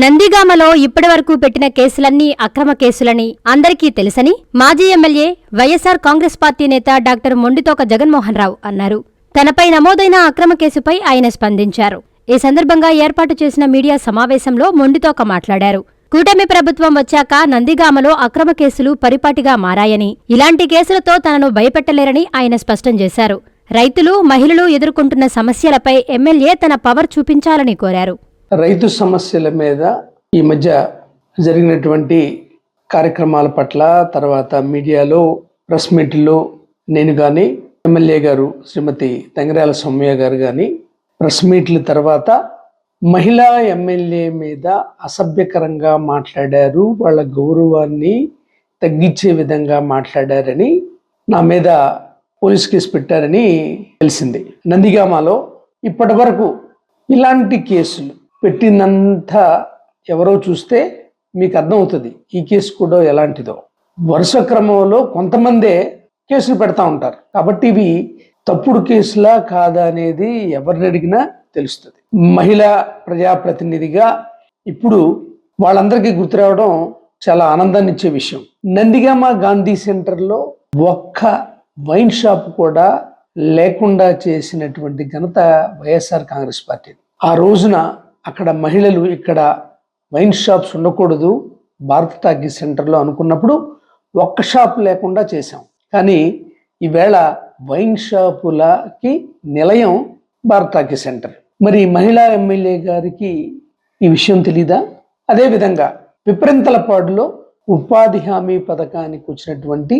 నందిగామలో ఇప్పటివరకు పెట్టిన కేసులన్నీ అక్రమ కేసులని అందరికీ తెలుసని మాజీ ఎమ్మెల్యే వైఎస్సార్ కాంగ్రెస్ పార్టీ నేత డాక్టర్ మొండితోక జగన్మోహన్ రావు అన్నారు. తనపై నమోదైన అక్రమ కేసుపై ఆయన స్పందించారు. ఈ సందర్భంగా ఏర్పాటు చేసిన మీడియా సమావేశంలో మొండితోక మాట్లాడారు. కూటమి ప్రభుత్వం వచ్చాక నందిగామలో అక్రమ కేసులు పరిపాటిగా మారాయని ఇలాంటి కేసులతో తనను భయపెట్టలేరని ఆయన స్పష్టం చేశారు. రైతులు మహిళలు ఎదుర్కొంటున్న సమస్యలపై ఎమ్మెల్యే తన పవర్ చూపించాలని కోరారు. రైతు సమస్యల మీద ఈ మధ్య జరిగినటువంటి కార్యక్రమాల పట్ల తర్వాత మీడియాలో ప్రెస్ మీట్లో నేను కానీ ఎమ్మెల్యే గారు శ్రీమతి తెంగరాల సౌమ్య గారు కానీ ప్రెస్ మీట్ల తర్వాత మహిళా ఎమ్మెల్యే మీద అసభ్యకరంగా మాట్లాడారు. వాళ్ళ గౌరవాన్ని తగ్గించే విధంగా మాట్లాడారని నా మీద పోలీస్ కేసు పెట్టారని తెలిసింది. నందిగామలో ఇప్పటి వరకు ఇలాంటి కేసులు పెట్టినంత ఎవరో చూస్తే మీకు అర్థమవుతుంది. ఈ కేసు కూడా ఎలాంటిదో. వరుస క్రమంలో కొంతమందే కేసులు పెడతా ఉంటారు. కాబట్టి ఇవి తప్పుడు కేసులా కాదా అనేది ఎవరిని అడిగినా తెలుస్తుంది. మహిళా ప్రజాప్రతినిధిగా ఇప్పుడు వాళ్ళందరికీ గుర్తు రావడం చాలా ఆనందాన్ని ఇచ్చే విషయం. నందిగామ గాంధీ సెంటర్లో ఒక్క వైన్ షాప్ కూడా లేకుండా చేసినటువంటి ఘనత వైఎస్ఆర్ కాంగ్రెస్ పార్టీ ఆ రోజున అక్కడ మహిళలు ఇక్కడ వైన్ షాప్స్ ఉండకూడదు. భారత్ టాకీ సెంటర్లో అనుకున్నప్పుడు ఒక్క షాప్ లేకుండా చేశాం. కానీ ఈవేళ వైన్ షాపులకి నిలయం భారత్ టాకీ సెంటర్. మరి మహిళా ఎమ్మెల్యే గారికి ఈ విషయం తెలీదా? అదేవిధంగా విపరింతలపాడులో ఉపాధి హామీ పథకానికి వచ్చినటువంటి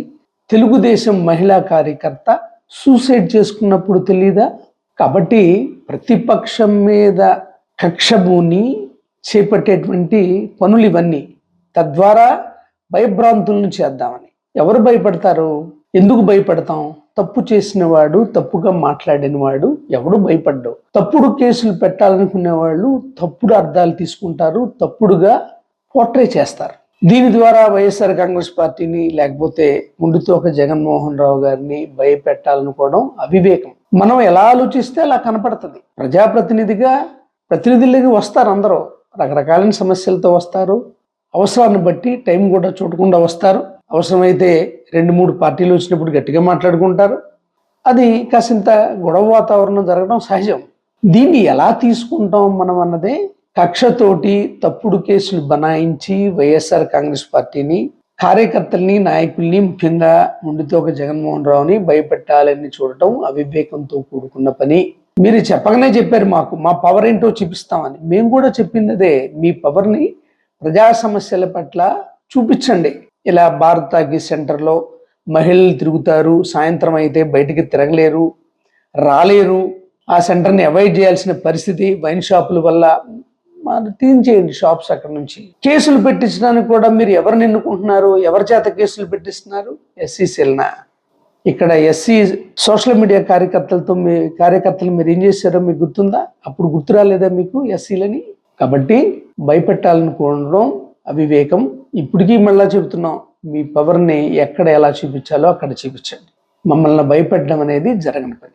తెలుగుదేశం మహిళా కార్యకర్త సూసైడ్ చేసుకున్నప్పుడు తెలీదా? కాబట్టి ప్రతిపక్షం మీద కక్షభూని చేపట్టేటువంటి పనులు ఇవన్నీ తద్వారా భయభ్రాంతులను చేద్దామని. ఎవరు భయపడతారు? ఎందుకు భయపడతాం? తప్పు చేసిన వాడు తప్పుగా మాట్లాడిన వాడు ఎవడు భయపడ్డావు తప్పుడు కేసులు పెట్టాలనుకునే వాళ్ళు తప్పుడు అర్థాలు తీసుకుంటారు తప్పుడుగా పోట్రే చేస్తారు. దీని ద్వారా వైఎస్ఆర్ కాంగ్రెస్ పార్టీని లేకపోతే ముందుతో ఒక జగన్మోహన్ రావు గారిని భయపెట్టాలనుకోవడం అవివేకం. మనం ఎలా ఆలోచిస్తే అలా కనపడుతుంది. ప్రజాప్రతినిధిగా ప్రతినిధులకి వస్తారు అందరూ. రకరకాలైన సమస్యలతో వస్తారు. అవసరాన్ని బట్టి టైం కూడా చూడకుండా వస్తారు. అవసరమైతే రెండు మూడు పార్టీలు వచ్చినప్పుడు గట్టిగా మాట్లాడుకుంటారు. అది కాసింత గొడవ వాతావరణం జరగడం సహజం. దీన్ని ఎలా తీసుకుంటాం మనం అన్నదే కక్షతోటి తప్పుడు కేసులు బనాయించి వైఎస్ఆర్ కాంగ్రెస్ పార్టీని కార్యకర్తల్ని నాయకుల్ని ముఖ్యంగా ముందుతో ఒక జగన్మోహన్ రావుని భయపెట్టాలని చూడటం అవివేకంతో కూడుకున్న పని. మీరు చెప్పగానే చెప్పారు మాకు మా పవర్ ఏంటో చూపిస్తామని. మేము కూడా చెప్పింది అదే మీ పవర్ని ప్రజా సమస్యల పట్ల చూపించండి. ఇలా భారత్ సెంటర్లో మహిళలు తిరుగుతారు సాయంత్రం అయితే బయటికి తిరగలేరు రాలేరు. ఆ సెంటర్ని అవాయిడ్ చేయాల్సిన పరిస్థితి వైన్ షాపుల వల్ల మరి తీయించేయండి షాప్స్ అక్కడ నుంచి. కేసులు పెట్టించడానికి కూడా మీరు ఎవరిని ఎన్నుకుంటున్నారు? ఎవరి చేత కేసులు పెట్టిస్తున్నారు? ఎస్సీసీలనా ఇక్కడ ఎస్సీ సోషల్ మీడియా కార్యకర్తలతో మీ కార్యకర్తలు మీరు ఏం చేశారో మీకు గుర్తుందా? అప్పుడు గుర్తు రాలేదా మీకు ఎస్సీలని? కాబట్టి భయపెట్టాలనుకోవడం అవివేకం. ఇప్పటికీ మళ్ళా చెబుతున్నాం మీ పవర్ని ఎక్కడ ఎలా చూపించాలో అక్కడ చూపించండి. మమ్మల్ని భయపెట్టడం అనేది జరగని పని.